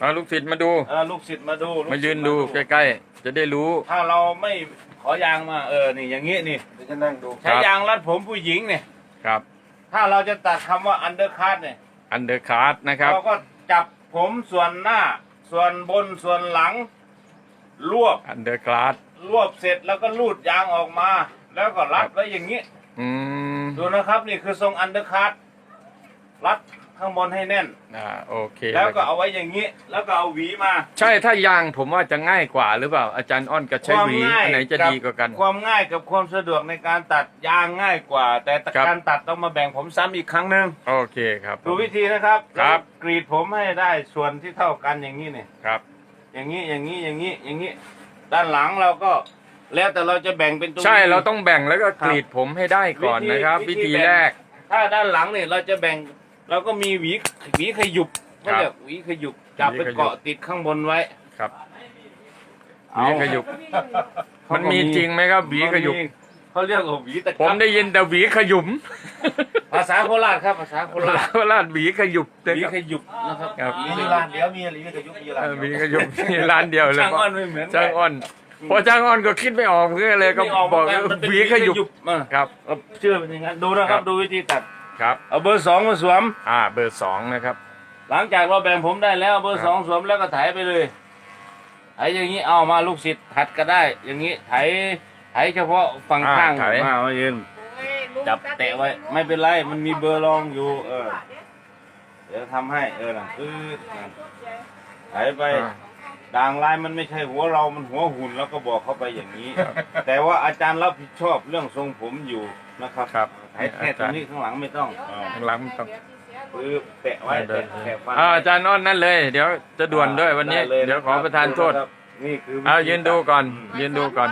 เอาลูกศิษย์มาดู เออลูกศิษย์มาดูลูกมาศิษยืนดูมาใกล้ๆ จะได้รู้ ถ้าเราไม่ขอยางมาเออนี่อย่างงี้นี่เดี๋ยวจะนั่งดู ใช้ยางรัดผมผู้หญิงเนี่ย ครับ ถ้าเราจะตัดคำว่าอันเดอร์คัเนี่ยอันเดอร์คาร์ดนะครับ เราก็จับผมส่วนหน้า ส่วนบนส่วนหลัง รวบอันเดอร์คาร์ดรวบเสร็จแล้วก็ลูดยางออกมา แล้วก็รัดไว้อย่างนี้ อืม ดูนะครับนี่คือทรงอันเดอร์คัรัด ข้างบนให้แน่น อ่าโอเคแล้วก็เอาไว้อย่างนี้ แล้วก็เอาหวีมาใช่ถ้ายางผมว่าจะง่ายกว่าหรือเปล่าอาจารย์อ้อนกับใช้หวีอันไหนจะดีกว่ากัน ความง่ายกับความสะดวกในการตัดยางง่ายกว่า แต่ครับ การตัดต้องมาแบ่งผมซ้ำอีกครั้งหนึ่งโอเคครับดูวิธีนะครับครับ แล้วกรีดผมให้ได้ส่วนที่เท่ากันอย่างนี้เนี่ย ครับ อย่างนี้อย่างนี้อย่างนี้อย่างนี้ด้านหลังเราก็แล้วแต่เราจะแบ่งเป็นตรงใช่นี้เราต้องแบ่งแล้วก็กรีดผมให้ได้ก่อนนะครับ วิวิธีธีแบ่ง แรก ถ้าด้านหลังเนี่ยเราจะแบ่ง เราก็มีหวีหวีขยุบครัเขาบเรียกหวีขยุบจับหวีไปขยุบเกาะติดข้างบนไว้ครับหเอาวีขยุบมันมีจริงไหมครับหวีขยุบมันมีเขาเรียกว่าหวีตะผมกับได้ยินแต่หวีขยุม ภาษาโคราชครับภาษาโคราชลาดหวีขยุบหวีนะครับขยุบนะครับครับหวีมีขยุบร้านเดียวมีอะไรมีกับยุคมีร้านเออหเดีวียวขยุบมีร้านเดียวเลยช่างอ้อนไม่เหมือนช่างอ้อนพอช่างอ้อนก็คิดไม่ออกเพื่อเลยก็ไม่ออกบอกเหมือนกันมันเป็นหวีขยุบอะครับเอาเชื่อเป็นอย่างนั้นดูนะคครัรับบดูวิธีตัด ครับ เอาเบอร์สองมาสวม อ่าเบอร์สองนะครับ หลังจากเราแบ่งผมได้แล้วเอาเบอครัร์บสองสวมแล้วก็ไถไปเลยไถอย่างนี้เอามาลูกศิษย์หัดก็ได้ อย่างนี้ไถไถเฉพาะฝั่งข้างมามายืน จับแตะไว้ ไม่เป็นไรมันมีเบอร์รองอยู่ เออ เดี๋ยวทำให้เออนะคือไถไป อ่า ด่างลายมันไม่ใช่หัวเรา มันหัวหุ่นแล้วก็บอกเข้าไปอย่างนี้ แต่ว่าอาจารย์รับผิดชอบเรื่องทรงผมอยู่นะครับ ครับ ไถแค่ตรงนี้ข้างหลังไม่ต้องอ่าข้างหลังมันต้อง คือแตะไว้แตะแตะฟันอ่าอาจารย์อ้อนนั่นเลย เดี๋ยวจะด่วนด้วยวันนี้ ไลเดี๋ยวขอประทานโทษครับนี่คือวิธีเอายืนดูก่อน ยืนดูก่อน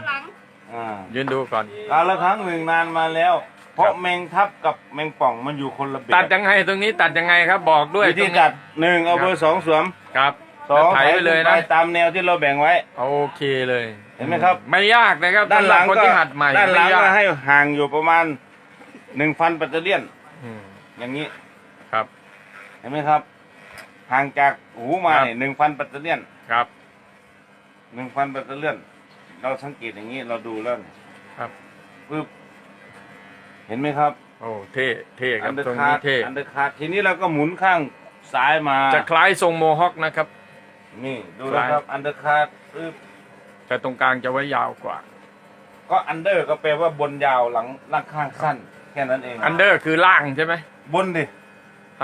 อ่า ยืนดูก่อน การละครั้งหนึ่งนานมาแล้ว เพราะครับแมงทับกับแมงป่องมันอยู่คนละแบบตัดยังไงตรงนี้ตัดยังไงครับบอกด้วยวิธีตรงนี้ตัดหนึ่งเอาครับเบอร์สองสวมครับสองไถไปเลยนะ ตามแนวที่เราแบ่งไว้ โอเคเลยเห็นไหมครับ ไม่ยากนะครับด้านหลังสำบคนก็ที่หัดใหม่ด้านหลังไม่ยาก็กให้ห่างอยู่ประมาณ หนึ่งพันปัตเตอร์เลียน อืมอย่างนี้ ครับ เห็นไหมครับ ห่างจากหูมาครับหนึ่งพันปัตเตอร์เลียนครับ หนึ่งพันปัตเตอร์เลียน เราสังเกตอย่างนี้เราดูแล้วเนี่ยครับ ปึ๊บเห็นไหมครับโอ้เท่เท่คอัรับนเดอตรงร์คานี้ร์ดเท่อันเดอร์คาร์ดทีนี้เราก็หมุนข้างซ้ายมา จะคล้ายทรงโมฮอคนะครับ นี่ดูนะครับอันเดอร์คาร์ดปึ๊บแต่ตรงกลางจะไว้ยาวกว่า ก็อันเดอร์ก็แปลว่าบนยาวหลังล่างข้างสั้น แค่นั้นเอง อันเดอร์คือล่างใช่ไหมบนดิ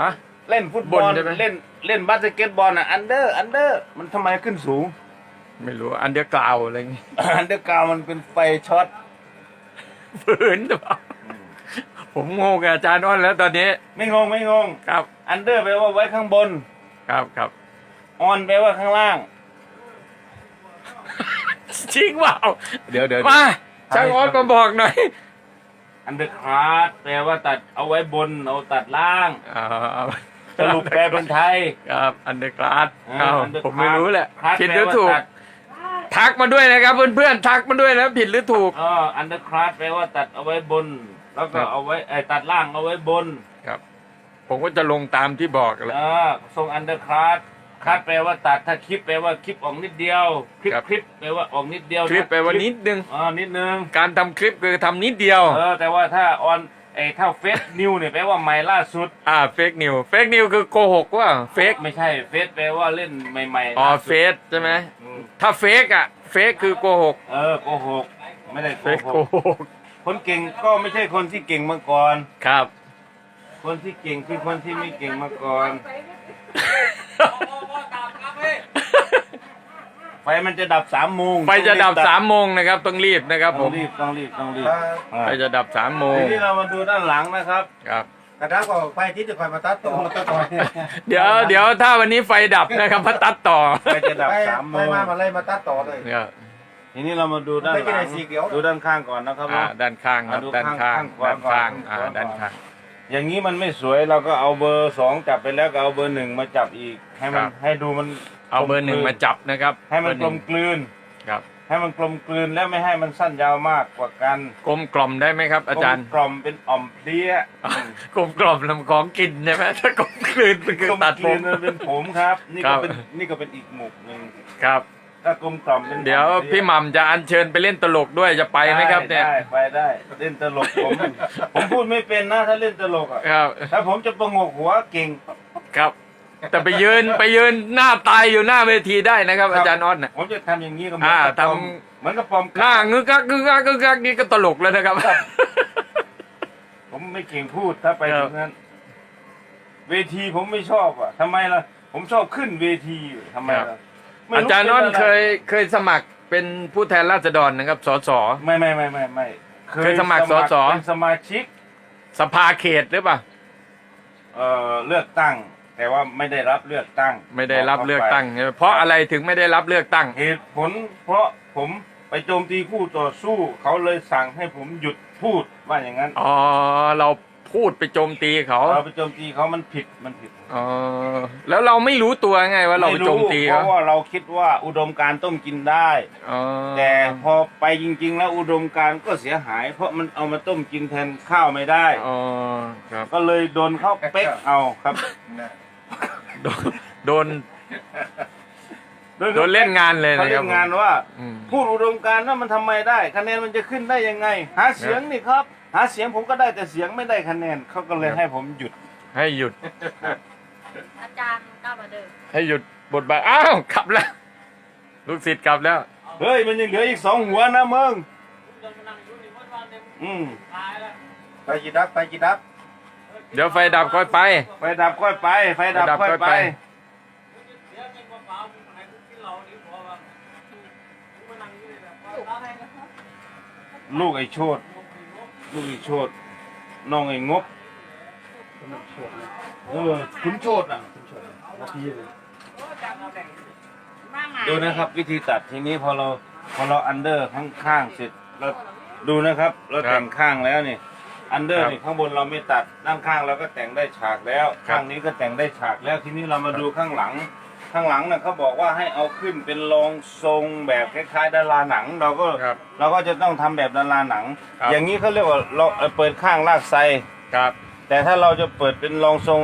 ฮะ เล่นฟุตบอลบนใช่ไหม เล่นเล่นบาสเกตบอลอะอันเดอร์อันเดอร์มันทำไมขึ้นสูง ไม่รู้อันเดอร์กราวอะไรอย่างงี้ อันเดอร์กราวมันเป็นไฟช็อตฝืนหรือเปล่าผมงงกับอาจารย์อ้อนแล้วตอนนี้ ไม่งงไม่งงครับ อันเดอร์แปลว่าไว้ข้างบนครับครับ ออนแปลว่าข้างล่าง จริงเปล่าเดี๋ยวเดี๋ยวมาช่างอ้อนมาบอกหน่อย อันเดอร์คาร์ดแปลว่าตัดเอาไว้บน เอาตัดล่างเอาเอาสรุปแปลเป็นไทย ครับอันเดอร์กลาสอ่าเอา underclass ผมไม่รู้แหละคลาสผิดหรือแปลว่าถูกตัด ทักมาด้วยนะครับเพื่อนๆทักมาด้วยนะผิดหรือถูก อ๋ออันเดอร์คลาสแปลว่าตัดเอาไว้บน แล้วก็ครับ เอาไว้ไอ้ยตัดล่างเอาไว้บนครับ ผมก็จะลงตามที่บอกแหล้วอ่าทรงอันเดอร์คลาส คลาสแปลว่าตัดถ้าคลิปแปลว่าคลิปออกนิดเดียว คลิปครับ คลิปแปลว่าออกนิดเดียวคลิปไปวันนิดนึง อ๋อนิดนึงการทำคลิปคือทำนิดเดียว เออแต่ว่าถ้าออนไอ้ถ้าเฟซนิวเนี่ยแปลว่าใหม่ล่าสุด อ่าเฟกนิวเฟกนิวคือโกหกว่าเฟกไม่ใช่เฟซแปลว่าเล่นใหม่ๆอ๋อล่าสุดเฟสใช่ไหมอืมถ้าเฟกอะเฟกคือโกหกเออโกหกไม่ได้โกเฟกหโกกหกคนเก่งก็ไม่ใช่คนที่เก่งมาก่อน ครับ คนที่เก่งคือคนที่ไม่เก่งมาก่อน ไฟมันจะดับสามโมงไฟจะดับสามโมงนะครับต้องรีบนะครับผต้องมรีบต้องรีบต้องรีบถ้าอ่าไฟจะดับสามโมงทีนี้เรามาดูด้านหลังนะครับ ครับ กระด้างก็ไฟที่จะคอยมาตัดต่อมาตัดต่อเดี๋ยวเดี๋ยวถ้าวันนี้ไฟดับนะครับมาตัดต่อไฟจะดับไฟสามโมไฟงมามาเลยมาตัดต่อเลย เนี่ยทีนี้เรามาดูด้านหไม่ใช่ลัในงสีเขียว ดูด้านข้างก่อนนะครับอ่าเนาะ ด้านข้างครับอ่าดูด้านข้างข้างด้านข้างขวาอ่าขวา ด้านข้าง อย่างนี้มันไม่สวยเราก็เอาเบอร์สองจับไปแล้วก็เอาเบอร์หนึ่งมาจับอีก ให้มันครับ ให้ดูมัน เอาเบอร์หนึ่งมาจับนะครับให้มันเบกลอมร์กลืนครับ ให้มันกลมกลืนแล้วไม่ให้มันสั้นยาวมากกว่ากัน กลมกล่อมได้ไหมครับ อาจารย์กลมกล่อมเป็นอ่อมเพลี้ยกลมกล่อมลำของกินใช่ไหมถ้ากลมกลืนเป็นคือกลมตัดกผลืมนมันเป็นผมครับ นี่ครัก็บเป็นนี่ก็เป็นอีกหมุกหนึ่งครับถ้ากลมกล่อมเป็นเดี๋ยวอ่อมเพพี่ลี้ยหม่ำจะอัญเชิญไปเล่นตลกด้วยจะไปไหมครับเนี่ยได้ไปได้เล่นตลกผมผมพูดไม่เป็นนะถ้าเล่นตลกอะครับถ้าผมจะประงกหัวเก่งครับ แต่ไปยืนไปยืนหน้าตายอยู่หน้าเวทีได้นะครับ อาจารย์ออสน่ะผมจะทำอย่างนี้ก็เหมือ่ากับปอมทำเหมือนกับปอมหน้างึกกักงึกกักงึกกักนี่ก็ตลกแล้วนะครับ ผมไม่เก่งพูดถ้าไปครัถึบ งนั้น เวทีผมไม่ชอบอะทำไมล่ะ ผมชอบขึ้นเวทีอยู่ทำไมล่ะไม่อาจารย์ออสป็ะไเคยเคยสมัครเป็นผู้แทนราษฎรนะครับสส ไม่ไม่ไม่ไม่ไม่เคยสมัครสส เป็นสมาชิก สภาเขตหรือเปล่า เอ่อเลือกตั้ง แต่ว่าไม่ได้รับเลือกตั้งไม่ได้รับเลือกตั้งใช่ไหมเพราะอะไรถึงไม่ได้รับเลือกตั้ง เหตุผล เพราะผมไปโจมตีคู่ต่อสู้เขาเลยสั่งให้ผมหยุดพูดว่าอย่างนั้นอ๋อเราพูดไปโจมตีเขาเราไปโจมตีเขามันผิดมันผิดอ๋อแล้วเราไม่รู้ตัวไงว่าเราไปโจมตีเพเขาราะว่าเราคิดว่าอุดมการณ์ต้มกินได้อ๋อแต่พอไปจริง ๆ แล้วอุดมการณ์ก็เสียหาย เพราะมันเอามาต้มกินแทนข้าวไม่ได้อ๋อครับก็เลยโดนเข้าเป๊กเอาครับ โดนโดนโดนเล่นงานเลยเขานะคเล่รับนงานว่า อืม พูดอุดมการณ์ว่ามันทำไมได้คะแนนมันจะขึ้นได้ยังไง หาเสียงนี่ครับ หาเสียงผมก็ได้แต่เสียงไม่ได้คะแนนเขาก็เลยให้ผมหยุด ให้หยุด อาจารย์ก้าวมาเดินให้หยุดบทบาทอ้าวกลับแล้ว ลูกศิษย์กลับแล้ว เฮ้ยมันยังเหลืออีกสองหัวนะมึงอืม ไปจีดับไปจีดับ เดี๋ยวไฟดับค่อยไป ไฟดับค่อยไป ไฟดับไฟดับค่อยค่อยไปไป ลูกไอ้โชดลูกไอ้โชดน้องไอ้งบเออคุณโชดอะดูนะครับ วิธีตัดทีนี้พอเราพอเราอันเดอร์ข้างข้างๆเสร็จเราดูนะครับ เราครับแต่งข้างแล้วนี่ อันเดอร์ครับนี่ข้างบนเราไม่ตัดด้านข้างเราก็แต่งได้ฉากแล้ว ครับ ข้างนี้ก็แต่งได้ฉากแล้วทีนี้เรามาดูข้างหลัง ข้างหลังน่ะเขาบอกว่าให้เอาขึ้นเป็นรองทรงแบบคล้ายๆดาราหนัง เราก็ครับ เราก็จะต้องทำแบบดาราหนัง ครับ อย่างนี้เขาเรียกว่าเราเอ่อเปิดข้างลากไซครับ แต่ถ้าเราจะเปิดเป็นรองทรง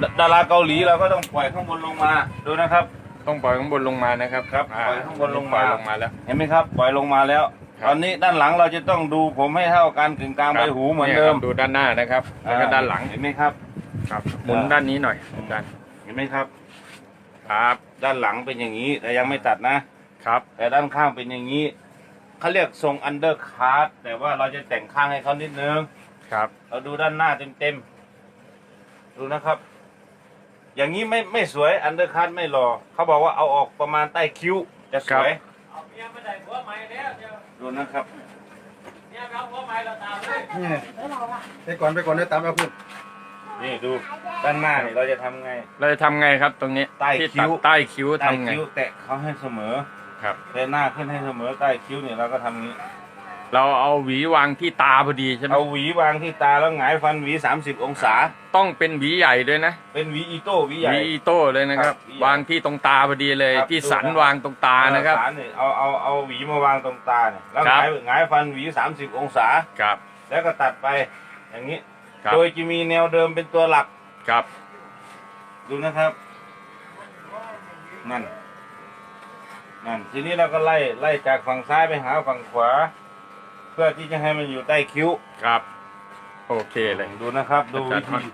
ดดาราเกาหลีเราก็ต้องปล่อยข้างบนลงมาดูนะครับ ต้องปล่อยข้างบนลงมานะครับครับอ่ปล่อยข้างบนลงมา ปล่อยลงมาแล้ว เห็นไหมครับปล่อยลงมาแล้วครับ ตอนนี้ด้านหลังเราจะต้องดูผมให้เท่ากันกึ่งกลางใบหูเหมือนเดิมยครับดูด้านหน้านะครับ แล้วก็ด้านหลังเห็นไหมครับ ครับหมุนด้านนี้หน่อยอาจารย์เห็นไหมครับ ครับด้านหลังเป็นอย่างนี้แต่ยังไม่ตัดนะครับ แต่ด้านข้างเป็นอย่างนี้เขาเรียกทรงอันเดอร์คาร์แต่ว่าเราจะแต่งข้างให้เขานิดนึงครับ เราดูด้านหน้าเต็มๆดูนะครับ อย่างนี้ไม่ไม่สวยอันเดอร์คัทไม่รอเขาบอกว่าเอาออกประมาณใต้คิ้วจะสวย ดูนะครับนี่ไปก่อนไปก่อนเดี๋ยวตามเอาขึ้นนี่ดูด้านหน้านี่เราจะทำไง เราจะทำไงครับตรงนี้ใต้ที่คิ้ตัดวใต้คิ้วใต้ทำไง คิ้วแตะเขาให้เสมอครับ แต่หน้าขึ้นให้เสมอใต้คิ้วเนี่ยเราก็ทำงี้ เราเอาหวีวางที่ตาพอดีใช่ไหมเอาหวีวางที่ตาแล้วหงายฟันหวี 30 องศา ต้องเป็นหวีใหญ่ด้วยนะ เป็นหวีอีโต้หวีหใหญ่ วีอีโต้เลยนะครับ ครับหวีใหญ่วางที่ตรงตาพอดีเลย ครับ ที่สันดูนะวางตรงตานะครับเอสารนี่เอาเอาเอาหวีมาวางตรงตาเนี่ยแล้วหครับงายหงายฟันหวี 30 องศา ครับ แล้วก็ตัดไปอย่างนี้ ครับ โดยจะมีแนวเดิมเป็นตัวหลักครับ ดูนะครับ นั่นนั่นทีนี้เราก็ไล่ไล่จากฝั่งซ้ายไปหาฝั่งขวา เพื่อที่จะให้มันอยู่ใต้คิ้วครับ โอเคเลย ดูนะครับ ดูวิธี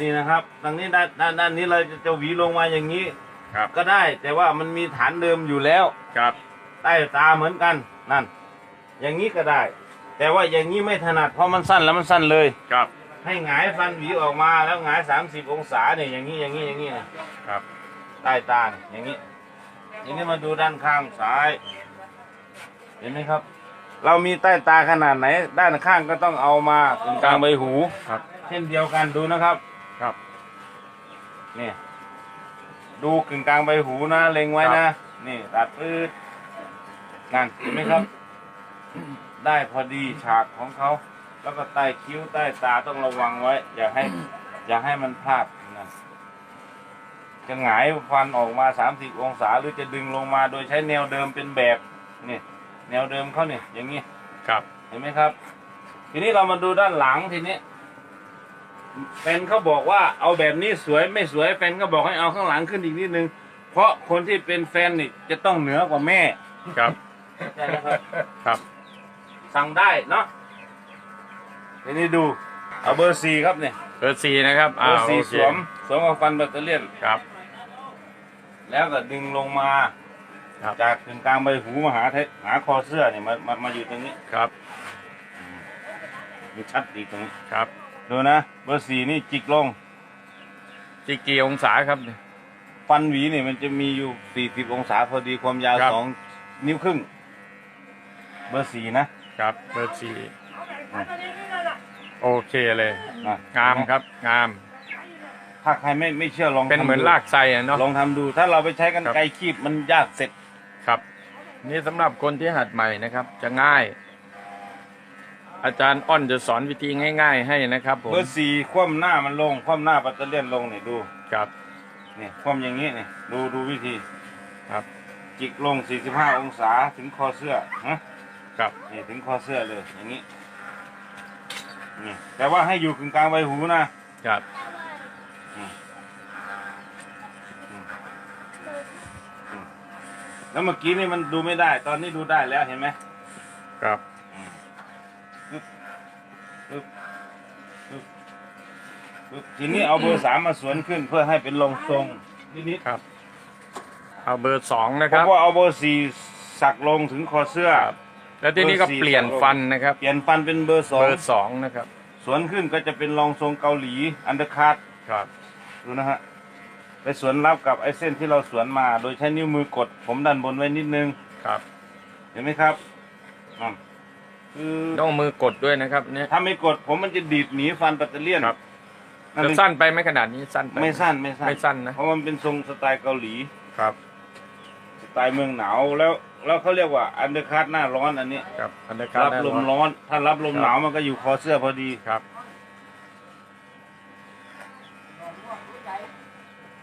นี่นะครับทางนี้ด้านด้านด้านนี้เราจะจะหวีลงมาอย่างนี้ครับ ก็ได้ แต่ว่ามันมีฐานเดิมอยู่แล้วครับใต้ตาเหมือนกันนั่น อย่างนี้ก็ได้ แต่ว่าอย่างนี้ไม่ถนัดเพราะมันสั้นแล้วมันสั้นเลยครับ ให้หงายฟันหวีออกมาแล้วหงายสามสิบองศาเนี่ยอย่างนี้อย่างนี้อย่างนี้นะครับใต้ตาเนี่ยอย่างนี้อย่างนี้มาดูด้านข้างซ้าย เห็นไหมครับ เรามีใต้ตาขนาดไหน ด้านข้างก็ต้องเอามาตรงกลางใบหูครับ เช่นเดียวกันดูนะครับครับ นี่ดูกึ่งกลางใบหูนะเล็งไว้ครันะบนี่ตัดปืดนั่นเห็นไหมครับ ได้พอดีฉากของเขา แล้วก็ใต้คิ้วใต้ตาต้องระวังไว้ อย่าให้ อย่าให้มันพลาดนะจะหงายฟันออกมา 30 องศาหรือจะดึงลงมาโดยใช้แนวเดิมเป็นแบบนี่ แนวเดิมเขาเนี่ยอย่างนี้ครับ เห็นไหมครับ ทีนี้เรามาดูด้านหลังทีนี้แฟนเขาบอกว่าเอาแบบนี้สวยไม่สวยแฟนก็บอกให้เอาข้างหลังขึ้นอีกนิดนึง เพราะคนที่เป็นแฟนนี่จะต้องเหนือกว่าแม่ครับใช่ไหมครับ ครับ สั่งได้เนาะทีนี้ดูเอาเบอร์สี่ครับเนี่ยเบอร์สี่นะครับเบอ่าอร์สี่โอเคสวมสวมกับฟันแบตเตอรี่ยนครับ แล้วก็ดึงลงมา ครับ จากกึ่งกลางใบหูมาหาเทหาคอเสื้อเนี่ยมามามาอยู่ตรงนี้ครับมีชัดดีตรงนี้ครับดูนะเบอร์สี่นี่จิกลงจีกี่องศาครับเนี่ยฟันหวีเนี่ยมันจะมีอยู่40องศาพอดีความยาวครับ สองนิ้วครึ่ง เบอร์สี่นะครับเบอร์สี่โอเคเลย อะงามครับ งาม ถ้าใครไม่ไม่เชื่อลองเป็นทำเหมือนดูลากไส้อะเนาะ ลองทำดู ถ้าเราไปใช้กันครับไกลคีบมันยากเสร็จ ครับ นี่สำหรับคนที่หัดใหม่นะครับ จะง่าย อาจารย์อ้อนจะสอนวิธีง่าย ๆ ให้นะครับผมเบอร์สี่คว่ำหน้ามันลง คว่ำหน้าปัตเตอร์เลียนลงเนี่ยดูครับเนี่ยคว่ำอย่างนี้เนี่ยดูดูวิธีครับ จิกลง 45 องศาถึงคอเสื้อฮะครับนี่ถึงคอเสื้อเลยอย่างนี้นี่แต่ว่าให้อยู่กึ่งกลางใบหูนะครับ แล้วเมื่อกี้นี่มันดูไม่ได้ ตอนนี้ดูได้แล้วเห็นไหมครับปึ๊บปึ๊บปึ๊บทีนี้เอาเบอร์สามมาสวนขึ้นเพื่อให้เป็นลงทรงนิดครับ เอาเบอร์สองนะๆคเพรับ ราะว่าเอาเบอร์สี่สักลงถึงคอเสื้อครับแล้วทีนี้ก็เปลี่ยนฟันนะครับ เปลี่ยนฟันเป็นเบอร์สอเบงอร์สองนะครับ สวนขึ้นก็จะเป็นรองทรงเกาหลีอันเดอร์คัตครับ ดูนะฮะ ไปสวนรับกับไอ้เส้นที่เราสวนมา โดยใช้นิ้วมือกด ผมดันบนไว้นิดนึง ครับ เห็นไหมครับอะคือต้องมือกดด้วยนะครับเนี่ยถ้าไม่กดผมมันจะดีดหนีฟันแบตเตอรี่ยนครับนั่นจะเป็นสั้นไปไหมขนาดนี้สั้นไปไม่สั้นไม่สั้นไม่สั้นนะเพราะมันเป็นทรงสไตล์เกาหลี ครับ สไตล์เมืองหนาวแล้วแล้วเขาเรียกว่าอันเดอร์คัตหน้าร้อนอันนี้ ครับอันเดอร์การ์รับลมร้อน ถ้ารับลมครับหนาวมันก็อยู่คอเสื้อพอดี ครับ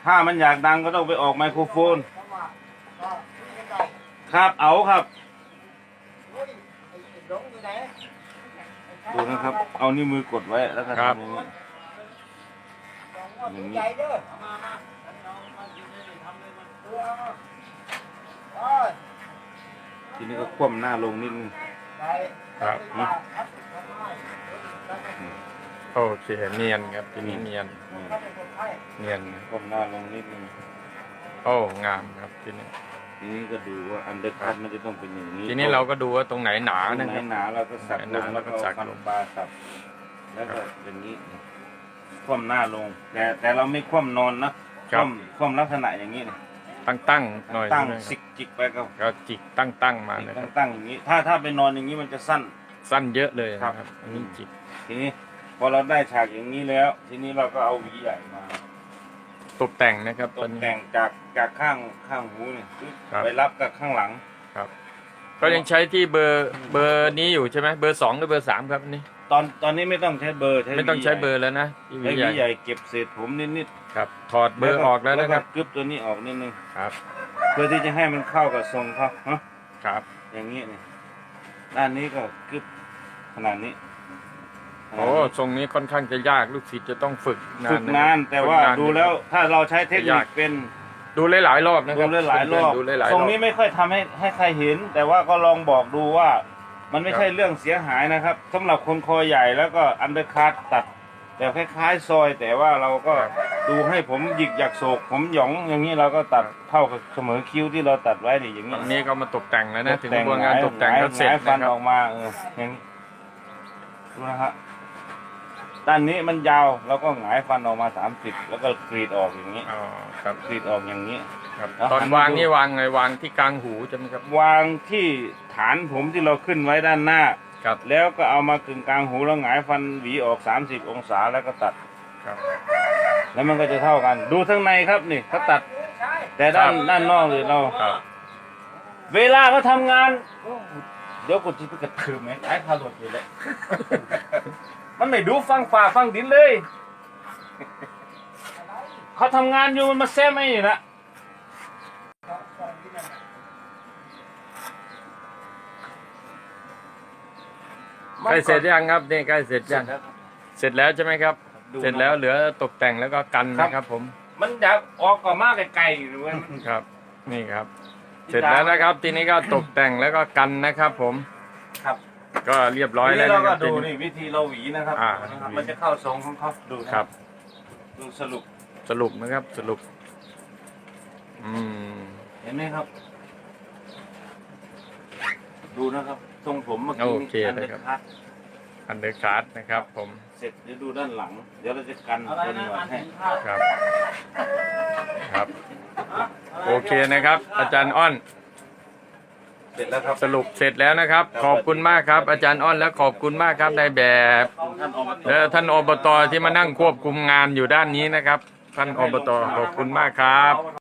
ถ้ามันอยากดังก็ต้องไปออกไมโครโฟน ครับเอาครับ ดูนะครับ เอานิ้วมือกดไว้แล้วก็ครับทำอย่างนี้อย่างนี้ทีนี้ก็คว่ำหน้าลงนิดนึงครับนะ โอเคเนียนครับทีนี้เนียนนี่เนียนคว่ำหน้าลงนิดนึงโอ้งามครับทีนี้ทีนี้ก็ดูว่าอันเดอร์คัทมันจะต้องเป็นอย่างนี้ ทีนี้เราก็ดูว่าตรงไหนหนาตรงนะไหนครับหนาเราก็สักหลนางเราแล้วก็ก็สัสักกลลงงปลาสับแล้วก็อย่างนี้คว่ำหน้าลง แต่แต่เราไม่คว่ำนอนนะคว่ำคว่ำลักษณะอย่างนี้นะตั้งตั้งๆหน่อยตั้งใช่ไหมสิกจิกไปก็ก็จิกตั้งตั้งๆมานะคตั้รังบตั้งอย่างนี้ ถ้าถ้าไปนอนอย่างนี้มันจะสั้นสั้นเยอะเลยครับนะครับอันนี้จิกทีนี้ พอเราได้ฉากอย่างนี้แล้ว ทีนี้เราก็เอาหวีใหญ่มาตกแต่งนะครับตตอนกนี้ แต่งจากจากข้างข้างหูเนี่ยครับ ไปรับกับข้างหลัง ครับ ก็ยังใช้ที่เบอร์เบอร์นี้อยู่ใช่ไหมเบอร์สองหรือเบอร์สามครับอันนี่ตอนตอนนี้ไม่ต้องใช้เบอร์ใช้ไม่ต้องใช้หวีเบอร์แล้วนะที่หใช้วีหวีใหใหญ่ญ่เก็บเศษผมนิดๆครับ ถอดเบอร์ออกแล้วนะครับ กึบตัวนี้ออกนิดนึงครับเพื่อที่จะให้มันเข้ากับทรงเขาฮะครับ อย่างนี้นี่ด้านนี้ก็กึบขนาดนี้ โอ้ทรงนี้ค่อนข้างจะยากลูกศิษย์จะต้องฝึกนานฝึกะนานแต่ว่าฝึกนนดูแล้วถ้าเราใช้เทคนิยาคกเป็นดูหลายๆรอบนะคดูรับหลายๆรอบดูหลายๆทรรงอบนี้ไม่ค่อยทำให้ให้ใครเห็น แต่ว่าก็ลองบอกดูว่า มันไม่ใช่เรื่องเสียหายนะครับสำหรับคนคอใหญ่แล้วก็อันเดอร์คัตตัดแบบคล้ายๆซอย แต่ว่าเราก็ดูให้ผมหยิกหยักโศกผมหยองอย่างนี้เราก็ตัดเท่ากับเสมอคิ้วที่เราตัดไว้นี่อย่างนี้อันนี้ก็มาตกแต่งแล้วนะถึงกระบวนการตกแต่งก็เสร็จหงายฟันนะครัอบอกมาเอออย่างนี้ดูนะฮะ ด้านนี้มันยาวเราก็หงายฟันออกมาสามสิบแล้วก็กรีดออกอย่างนี้อ๋อครับกรีดออกอย่างนี้ ครับ แล้วตอนหันมาวางดูนี่วางไงวางที่กลางหูใช่ไหมครับวางที่ฐานผมที่เราขึ้นไว้ด้านหน้า ครับแล้วก็เอามากึ่งกลางหูแล้วหงายฟันหวีออก 30 องศาแล้วก็ตัด ครับ แล้วมันก็จะเท่ากัน ดูข้างในครับนี่เขาตัด แต่ด้านครับ ด้านนอกเลยเรา ครับ เวลาเขาทำงาน เดี๋ยวกูจะไปกระถือแม่งไอ้พาหลดอยู่เลย มันไม่ดูฟังฝ่าฟังดินเลย เขาทำงานอยู่มันมาแซมไอ้นี่ละใกล้เสร็จยังครับนี่ใกล้เสร็จยังเสร็จแล้วใช่ไหมครับ เสร็จแล้วเหลือตกแต่งแล้วก็กันนะครับผม มันอยากออกก่อนมากไกลๆหรือว่าครับ นี่ครับ เสร็จแล้วนะครับ ทีนี้ก็ตกแต่งแล้วก็กันนะครับผมครับ ก็เรียบร้อยทีแล้วนี้เรานะคก็รับดูทีนี้นี่วิธีเราหวีนะครับ อ่ามันจะเข้าทรงของเขาดูนะครับ ดูสรุปสรุปนะครับสรุป อืม เห็นไหมครับ ดูนะครับทรงผมเมื่อโอกี้เคอันนะเด็ดครับขาดอันเดอร์การ์ดนะครับ ผมเสร็จเดี๋ยวดูด้านหลัง เดี๋ยวเราจะกันอะไรคนนะหน่ออัยนให้ เห็นภาพครับ ครับ โอเคนะครับ อาจารย์อ้อน เสร็จแล้วครับ สรุปเสร็จแล้วนะครับ ขอบคุณมากครับ อาจารย์อ้อนและขอบคุณมากครับในายแบบท่านอบตและท่านอบตที่มานั่งควบคุมงานอยู่ด้านนี้นะครับ ท่านอบตขอบคุณมากครับ